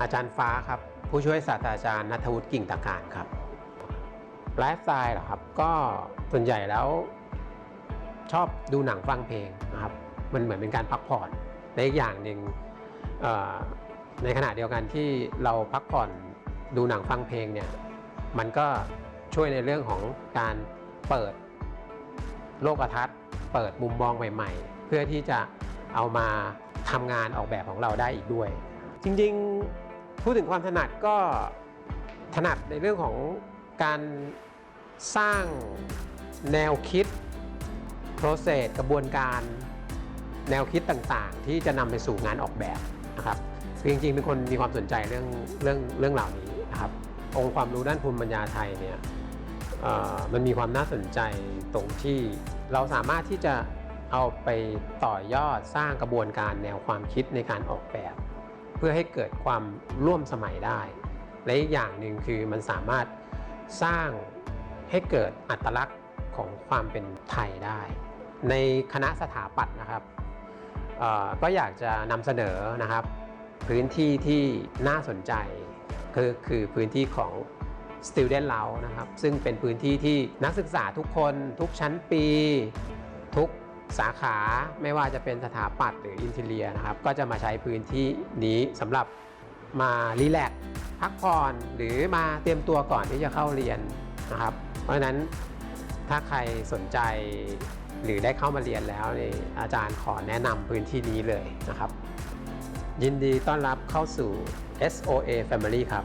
อาจารย์ฟ้าครับ ผู้ช่วยศาสตราจารย์นัทวุฒิกิ่งตะการครับไลฟ์สไตล์เหรอครับ ก็ส่วนใหญ่แล้วชอบดูหนังฟังเพลงนะครับ มันเหมือนเป็นการพักผ่อนในอีกอย่างหนึ่งในขณะเดียวกันที่เราพักผ่อนดูหนังฟังเพลงเนี่ยมันก็ช่วยในเรื่องของการเปิดโลกทัศน์ เปิดมุมมองใหม่ ๆ เพื่อที่จะเอามาทำงานออกแบบของเราได้อีกด้วย จริงๆพูดถึงความถนัดก็ถนัดในเรื่องของการสร้างแนวคิด process กระบวนการแนวคิดต่างๆ ที่จะนำไปสู่งานออกแบบนะครับคือจริงๆเป็นคนมีความสนใจเรื่องเรื่องเรื่องเหล่านี้นะครับองค์ความรู้ด้านภูมิปัญญาไทยเนี่ยมันมีความน่าสนใจตรงที่เราสามารถที่จะเอาไปต่อยอดสร้างกระบวนการแนวความคิดในการออกแบบ พื่อให้เกิดความร่วมสมัยได้ และอีกอย่างหนึ่งคือมันสามารถสร้างให้เกิดอัตลักษณ์ของความเป็นไทยได้ ในคณะสถาปัตย์นะครับก็อยากจะนำเสนอนะครับพื้นที่ที่น่าสนใจคือคือพื้นที่ของ Student l o u n g นะครับซึ่งเป็นพื้นที่ที่นักศึกษาทุกคนทุกชั้นปี ทุก สาขาไม่ว่าจะเป็นสถาปัตย์หรืออินเทเลียนะครับ ก็จะมาใช้พื้นที่นี้สำหรับมารีแลกพักผ่อนหรือมาเตรียมตัวก่อนที่จะเข้าเรียนนะครับ เพราะฉะนั้นถ้าใครสนใจหรือได้เข้ามาเรียนแล้วนี่อาจารย์ขอแนะนำพื้นที่นี้เลยนะครับ ยินดีต้อนรับเข้าสู่ SOA Family ครับ